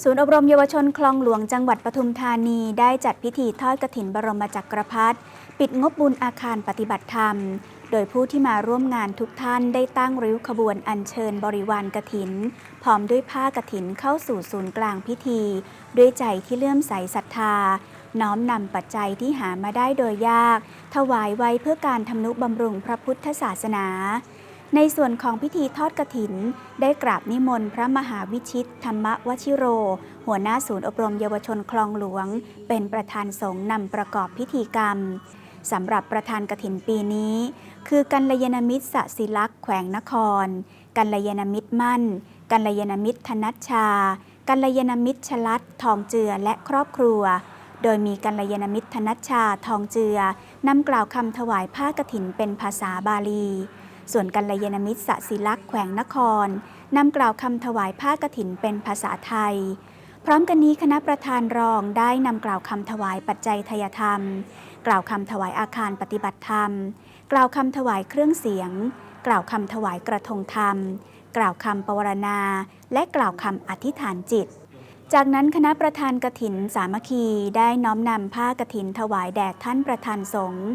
ศูนย์อบรมเยาวชนคลองหลวงจังหวัดปทุมธานีได้จัดพิธีทอดกฐินบรมจักรพรรดิปิดงบบุญอาคารปฏิบัติธรรม โดยผู้ที่มาร่วมงานทุกท่านได้ตั้งริ้วขบวนอัญเชิญบริวารกฐิน พร้อมด้วยผ้ากฐินเข้าสู่ศูนย์กลางพิธี ด้วยใจที่เลื่อมใสศรัทธา น้อมนำปัจจัยที่หามาได้โดยยาก ถวายไว้เพื่อการทำนุบำรุงพระพุทธศาสนา ในส่วนของพิธีทอดกฐิน ได้กราบนิมนต์พระมหาวิชิต ธรรมวชิโร หัวหน้าศูนย์อบรมเยาวชนคลองหลวง เป็นประธานสงฆ์นำประกอบพิธีกรรมสำหรับประธานกฐินปีนี้ คือกัลยาณมิตรสศิลักษ์แขวงนคร กัลยาณมิตรมั่น กัลยาณมิตรธนัชชา กัลยาณมิตรชลัดทองเจือและครอบครัว โดยมีกัลยาณมิตรธนัชชาทองเจือนำกล่าวคำถวายผ้ากฐินเป็นภาษาบาลี ส่วนกัลยาณมิตรสศิลักษ์แขวงนครนำกล่าวคำถวายผ้ากฐินเป็นภาษาไทย พร้อมกันนี้คณะประธานรองได้นำกล่าวคำถวายปัจจัยทยธรรม กล่าวคำถวายอาคารปฏิบัติธรรม กล่าวคำถวายเครื่องเสียง กล่าวคำถวายกระทงธรรม กล่าวคำปวารณา และกล่าวคำอธิษฐานจิตจากนั้นคณะประธานกฐินสามัคคีได้น้อมนำผ้ากฐินถวายแด่ท่านประธานสงฆ์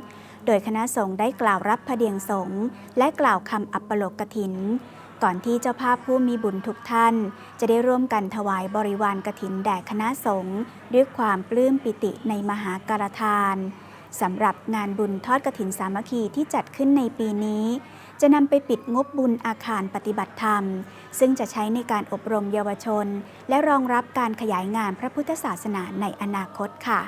โดยคณะสงฆ์ได้กล่าวรับพเดียงสงฆ์และกล่าวคำอัปปโลกกฐิน ก่อนที่เจ้าภาพผู้มีบุญทุกท่าน จะได้ร่วมกันถวายบริวารกฐินแด่คณะสงฆ์ด้วยความปลื้มปิติในมหาการทานสำหรับงานบุญทอดกฐินสามัคคีที่จัดขึ้นในปีนี้ จะนำไปปิดงบบุญอาคารปฏิบัติธรรม ซึ่งจะใช้ในการอบรมเยาวชน และรองรับการขยายงานพระพุทธศาสนาในอนาคตค่ะ